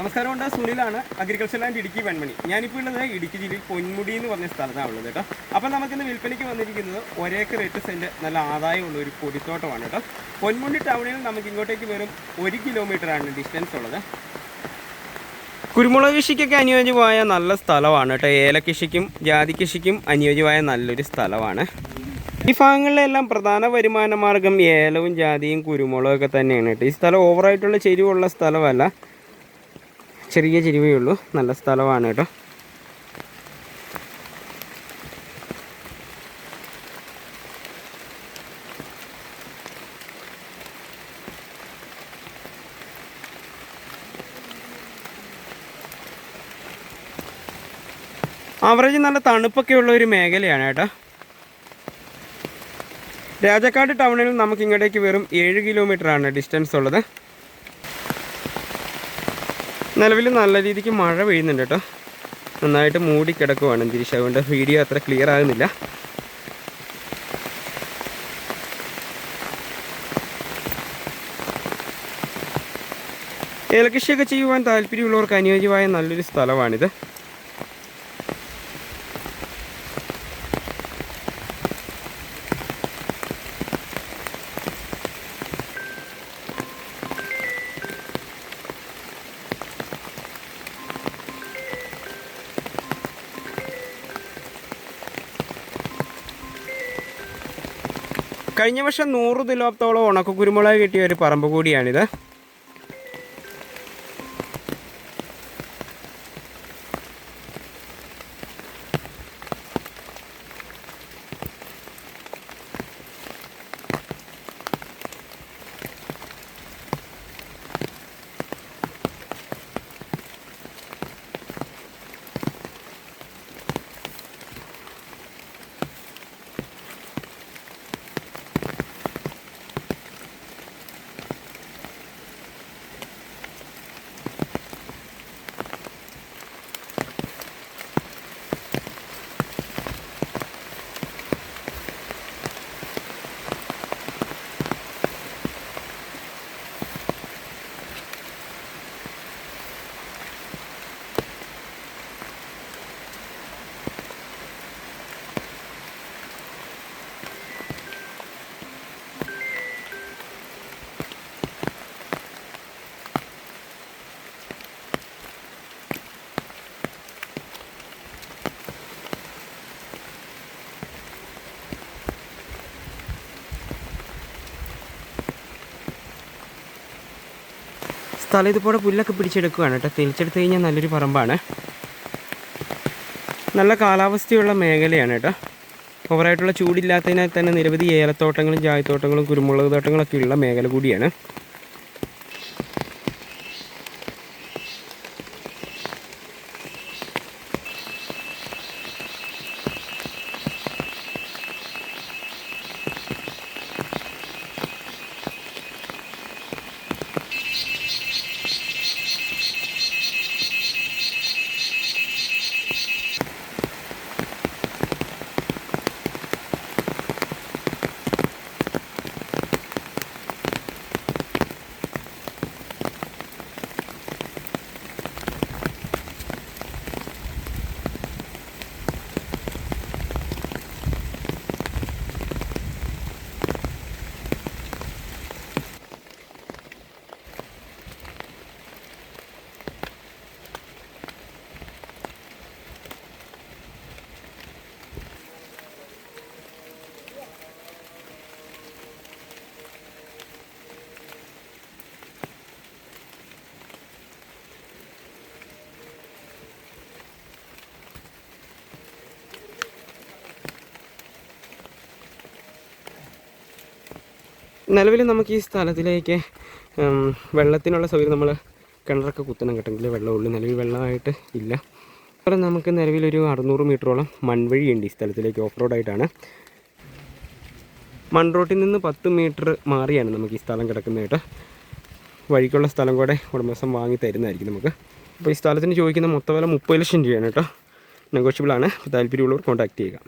നമസ്കാരം ഉണ്ട്. സുനിലാണ് അഗ്രികൾച്ചർ ലാൻഡ് ഇടുക്കി വെൺമണി ഞാനിപ്പോൾ ഉള്ളത് ഇടുക്കി ജില്ലയിൽ പൊന്മുടി എന്ന് പറഞ്ഞ സ്ഥലത്താണ് ഉള്ളത് കേട്ടോ. അപ്പോൾ നമുക്കിന്ന് വിൽപ്പനയ്ക്ക് വന്നിരിക്കുന്നത് ഒരേക്കർ എട്ട് സെന്റ് നല്ല ആദായമുള്ള ഒരു പൊടിത്തോട്ടമാണ് കേട്ടോ. പൊന്മുടി ടൗണിൽ നമുക്ക് ഇങ്ങോട്ടേക്ക് വെറും ഒരു കിലോമീറ്ററാണ് ഡിസ്റ്റൻസ് ഉള്ളത്. കുരുമുളക് കൃഷിക്കൊക്കെ അനുയോജ്യമായ നല്ല സ്ഥലമാണ് കേട്ടോ. ഏലകൃഷിക്കും ജാതി കൃഷിക്കും അനുയോജ്യമായ നല്ലൊരു സ്ഥലമാണ്. ഈ ഭാഗങ്ങളിലെല്ലാം പ്രധാന വരുമാന മാർഗം ഏലവും ജാതിയും കുരുമുളകൊക്കെ തന്നെയാണ് കേട്ടോ. ഈ സ്ഥലം ഓവറായിട്ടുള്ള ചെരിവുള്ള സ്ഥലമല്ല. ചെറിയ ചെരുവേ ഉള്ളൂ. നല്ല സ്ഥലമാണ് കേട്ടോ. ആവറേജ് നല്ല തണുപ്പൊക്കെ ഉള്ള ഒരു മേഖലയാണ് കേട്ടോ. രാജക്കാട് ടൗണിൽ നമുക്ക് ഇങ്ങോട്ടേക്ക് വെറും ഏഴ് കിലോമീറ്ററാണ് ഡിസ്റ്റൻസ് ഉള്ളത്. നിലവിൽ നല്ല രീതിക്ക് മഴ പെയ്യുന്നുണ്ട് കേട്ടോ. നന്നായിട്ട് മൂടി കിടക്കുവാണ് അന്തരീക്ഷം. അതുകൊണ്ട് വീഡിയോ അത്ര ക്ലിയർ ആകുന്നില്ല. ഏലകൃഷിയൊക്കെ ചെയ്യുവാൻ താല്പര്യമുള്ളവർക്ക് അനുയോജ്യമായ നല്ലൊരു സ്ഥലമാണിത്. കഴിഞ്ഞ വർഷം നൂറ് കിലോത്തോളം ഉണക്ക കുരുമുളക് കിട്ടിയ ഒരു പറമ്പ് കൂടിയാണിത്. സ്ഥലം ഇതുപോലെ പുല്ലൊക്കെ പിടിച്ചെടുക്കുകയാണ് കേട്ടോ. തെളിച്ചെടുത്ത് കഴിഞ്ഞാൽ നല്ലൊരു പറമ്പാണ്. നല്ല കാലാവസ്ഥയുള്ള മേഖലയാണ് കേട്ടോ. ഓവറായിട്ടുള്ള ചൂടില്ലാത്തതിനാൽ തന്നെ നിരവധി ഏലത്തോട്ടങ്ങളും ചായത്തോട്ടങ്ങളും കുരുമുളക് തോട്ടങ്ങളൊക്കെ ഉള്ള മേഖല കൂടിയാണ്. നിലവിൽ നമുക്ക് ഈ സ്ഥലത്തിലേക്ക് വെള്ളത്തിനുള്ള സൗകര്യം നമ്മൾ കിണറൊക്കെ കുത്തണം കിട്ടണമെങ്കിൽ വെള്ളമുള്ളൂ നിലവിൽ വെള്ളമായിട്ട് ഇല്ല. അപ്പോൾ നമുക്ക് നിലവിലൊരു അറുന്നൂറ് മീറ്ററോളം മൺവഴിയുണ്ട് ഈ സ്ഥലത്തിലേക്ക് ഓഫ് റോഡായിട്ടാണ് മൺ റോട്ടിൽ നിന്ന് പത്ത് മീറ്റർ മാറിയാണ് നമുക്ക് ഈ സ്ഥലം കിടക്കുന്നതായിട്ട് വഴിക്കുള്ള സ്ഥലം കൂടെ ഉടമസ്ഥം വാങ്ങി തരുന്നതായിരിക്കും നമുക്ക്. അപ്പോൾ ഈ സ്ഥലത്തിന് ചോദിക്കുന്ന മൊത്തം വില മുപ്പത് ലക്ഷം രൂപയാണ് കേട്ടോ. നെഗോഷ്യബിളാണ്. താല്പര്യമുള്ളവർ കോൺടാക്ട് ചെയ്യുക.